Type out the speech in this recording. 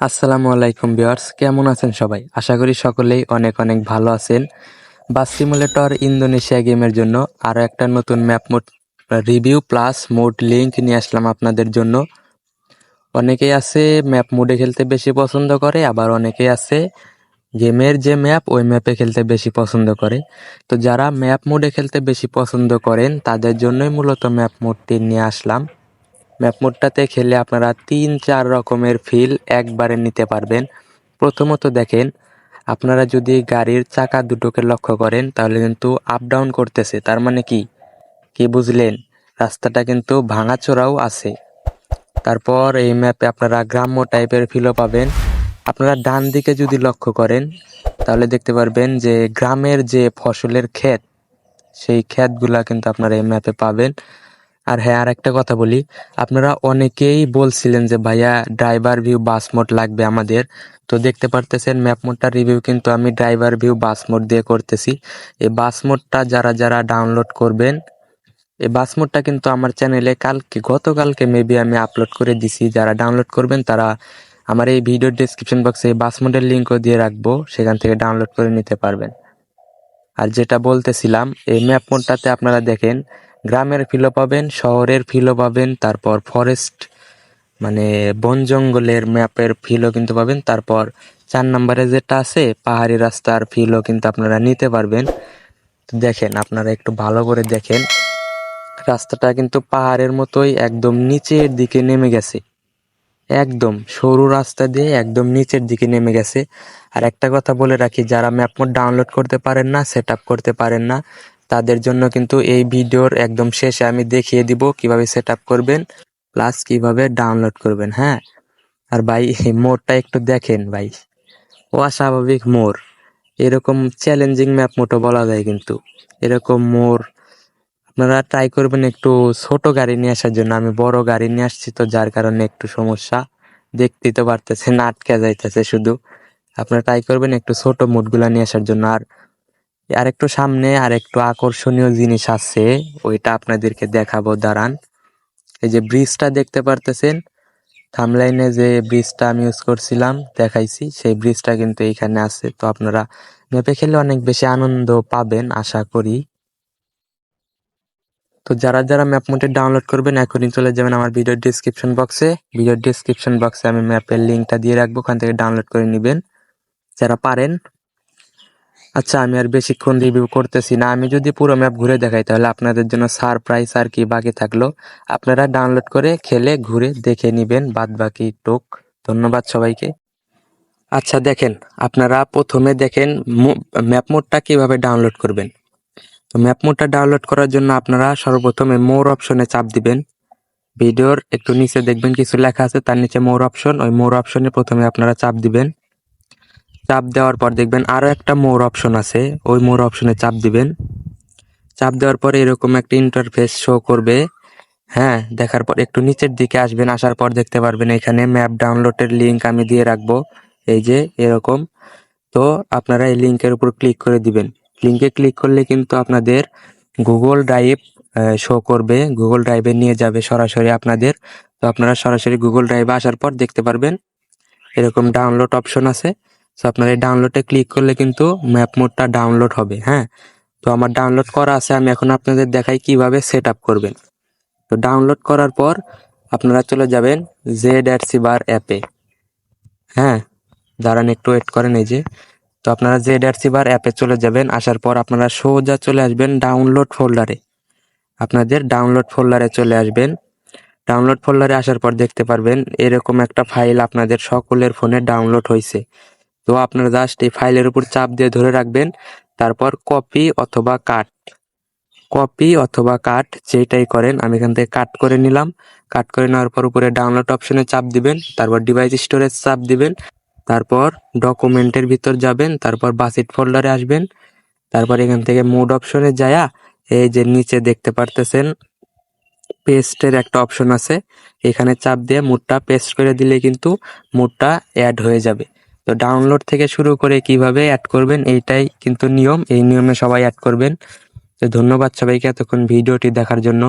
আসসালামু আলাইকুম ভিউয়ার্স, কেমন আছেন সবাই? আশা করি সকলেই অনেক অনেক ভালো আছেন। বাস সিমুলেটর ইন্দোনেশিয়া গেমের জন্য আরও একটা নতুন map mode review plus mode link নিয়ে আসলাম আপনাদের জন্য। অনেকেই আছে ম্যাপ মোডে খেলতে বেশি পছন্দ করে, আবার অনেকেই আছে গেমের যে ম্যাপ, ওই ম্যাপে খেলতে বেশি পছন্দ করে। তো যারা ম্যাপ মোডে খেলতে বেশি পছন্দ করেন, তাদের জন্যই মূলত ম্যাপ মোডটি নিয়ে আসলাম। ম্যাপ মোডটাতে খেলে আপনারা তিন চার রকমের ফিল একবারে নিতে পারবেন। প্রথমত দেখেন, আপনারা যদি গাড়ির চাকা দুটোকে লক্ষ্য করেন, তাহলে কিন্তু আপ ডাউন করতেছে। তার মানে কি? কি বুঝলেন? রাস্তাটা কিন্তু ভাঙাচোরাও আছে। তারপর এই ম্যাপে আপনারা গ্রাম্য টাইপের ফিলও পাবেন। আপনারা ডান দিকে যদি লক্ষ্য করেন, তাহলে দেখতে পারবেন যে গ্রামের যে ফসলের ক্ষেত, সেই ক্ষেতগুলা কিন্তু আপনারা এই ম্যাপে পাবেন। আর হ্যাঁ আর একটা কথা বলি। আপনারা অনেকেই বলছিলেন যে, ভাইয়া ড্রাইভার ভিউ বাস মোড লাগবে আমাদের। তো দেখতে পারতেছেন ম্যাপ মোডটার রিভিউ কিন্তু আমি ড্রাইভার ভিউ বাস মোড দিয়ে করতেছি। এই বাস মোডটা যারা যারা ডাউনলোড করবেন, এই বাস মোডটা কিন্তু আমার চ্যানেলে কালকে, গতকালকে মেবি আমি আপলোড করে দিছি। যারা ডাউনলোড করবেন, তারা আমার এই ভিডিওর ডিসক্রিপশন বক্সে বাস মোডের লিঙ্কও দিয়ে রাখব। সেখান থেকে ডাউনলোড করে নিতে পারবেন। আর যেটা বলতেছিলাম, এই ম্যাপ মোডটাতে আপনারা দেখেন গ্রামের ফিলও পাবেন, শহরের ফিলও পাবেন, তারপর ফরেস্ট মানে বন জঙ্গলের ম্যাপের ফিলও কিন্তু পাবেন, তারপর চার নম্বরে যেটা আছে, পাহাড়ি রাস্তার ফিলও কিন্তু আপনারা নিতে পারবেন। দেখেন, আপনারা একটু ভালো করে দেখেন, রাস্তাটা কিন্তু পাহাড়ের মতোই একদম নিচের দিকে নেমে গেছে। একদম সরু রাস্তা দিয়ে একদম নিচের দিকে নেমে গেছে। আর একটা কথা বলে রাখি, যারা ম্যাপ ডাউনলোড করতে পারেন না সেট করতে পারেন না তাদের জন্য কিন্তু এই ভিডিওর একদম শেষে আমি দেখিয়ে দিব কীভাবে সেট করবেন প্লাস কীভাবে ডাউনলোড করবেন হ্যাঁ? আর ভাই মোড়টা একটু দেখেন ভাই। অস্বাভাবিক মোড়। এরকম চ্যালেঞ্জিং ম্যাপ মোটো বলা যায় কিন্তু। এরকম মোড়, আপনারা ট্রাই করবেন একটু ছোট গাড়ি নিয়ে আসার জন্য। আমি বড় গাড়ি নিয়ে আসছি তো যার কারণে একটু সমস্যা। দেখতেই তো পারতেছে না আটকে যাইতেছে শুধু। আপনারা ট্রাই করবেন একটু ছোট মুডগুলা নিয়ে আসার জন্য। আর আর একটু সামনে আর একটু আকর্ষণীয় জিনিস আছে, ওইটা আপনাদেরকে দেখাবো, দাঁড়ান। এই যে ব্রিজটা দেখতে পারতেছেন থামলাইনে যে ব্রিজটা আমি ইউজ করছিলাম, দেখাইছি, সেই ব্রিজটা কিন্তু এইখানে আছে। তো আপনারা ম্যাপে খেলে অনেক বেশি আনন্দ পাবেন, আশা করি। তো যারা যারা ম্যাপ মোটে ডাউনলোড করবেন, এখনই চলে যাবেন আমার ভিডিওর ডিসক্রিপশন বক্সে ভিডিওর ডিসক্রিপশন বক্সে আমি ম্যাপের লিঙ্কটা দিয়ে রাখব, ওখান থেকে ডাউনলোড করে নেবেন। যারা পারেন আচ্ছা আমি আর বেশিক্ষণ রিভিউ করতেছি না। আমি যদি পুরো ম্যাপ ঘুরে দেখাই, তাহলে আপনাদের জন্য সারপ্রাইজ আর কি বাকি থাকল। আপনারা ডাউনলোড করে খেলে, ঘুরে দেখে নিবেন বাদ বাকি টোক। ধন্যবাদ সবাইকে। আচ্ছা দেখেন, আপনারা প্রথমে দেখেন ম্যাপ মোডটা কীভাবে ডাউনলোড করবেন। তো ম্যাপ মোডটা ডাউনলোড করার জন্য আপনারা সর্বপ্রথমে মোর অপশনে চাপ দিবেন। ভিডিওর একটু নিচে দেখবেন, কিছু লেখা আছে, তার নিচে মোর অপশন ওই মোর অপশনে প্রথমে আপনারা চাপ দিবেন। চাপ দেওয়ার পর দেখবেন আরও একটা মোর অপশন আছে। ওই মোর অপশনে চাপ দিবেন। চাপ দেওয়ার পরে এরকম একটা ইন্টারফেস শো করবে। হ্যাঁ দেখার পর একটু নিচের দিকে আসবেন, আসার পর দেখতে পারবেন এখানে ম্যাপ ডাউনলোডের লিঙ্ক আমি দিয়ে রাখব। এই যে, এরকম। তো আপনারা এই লিঙ্কের উপর ক্লিক করে দিবেন। লিঙ্কে ক্লিক করলে কিন্তু আপনাদের গুগল ড্রাইভ শো করবে। গুগল ড্রাইভে নিয়ে যাবে সরাসরি আপনাদের। তো আপনারা সরাসরি গুগল ড্রাইভে আসার পর দেখতে পারবেন। এরকম ডাউনলোড অপশন আছে। তো আপনার এই ডাউনলোডে ক্লিক করলে কিন্তু ম্যাপ মোডটা ডাউনলোড হবে হ্যাঁ? তো আমার ডাউনলোড করা আছে, আমি এখন আপনাদের দেখাই কীভাবে সেট আপ করবেন। তো ডাউনলোড করার পর আপনারা চলে যাবেন জেড অ্যাট সি বার অ্যাপে হ্যাঁ? দাঁড়ান, একটু ওয়েট করেন এই যে। তো আপনারা জেড অ্যাট সি বার অ্যাপে চলে যাবেন, আসার পর আপনারা সোজা চলে আসবেন ডাউনলোড ফোল্ডারে আপনাদের ডাউনলোড ফোল্ডারে চলে আসবেন। ডাউনলোড ফোল্ডারে আসার পর দেখতে পারবেন, এরকম একটা ফাইল আপনাদের সকলের ফোনে ডাউনলোড হয়েছে তো আপনারা জাস্ট এই ফাইলের উপর চাপ দিয়ে ধরে রাখবেন। তারপর কপি অথবা কাট কপি অথবা কাট যেটাই করেন, আমি এখান থেকে কাট করে নিলাম। কাট করে নেওয়ার পর উপরে ডাউনলোড অপশনে চাপ দিবেন। তারপর ডিভাইস স্টোরেজ চাপ দিবেন। তারপর ডকুমেন্টের ভিতর যাবেন। তারপর বাসিট ফোল্ডারে আসবেন। তারপর এখান থেকে মুড অপশনে যায়া এই যে নিচে দেখতে পারতেছেন পেস্টের একটা অপশন আছে। এখানে চাপ দিয়ে মুডটা পেস্ট করে দিলে কিন্তু মুডটা অ্যাড হয়ে যাবে। তো ডাউনলোড থেকে শুরু করে কীভাবে অ্যাড করবেন, এইটাই কিন্তু নিয়ম। এই নিয়মে সবাই অ্যাড করবেন। তো ধন্যবাদ সবাইকে এতক্ষণ ভিডিওটি দেখার জন্য।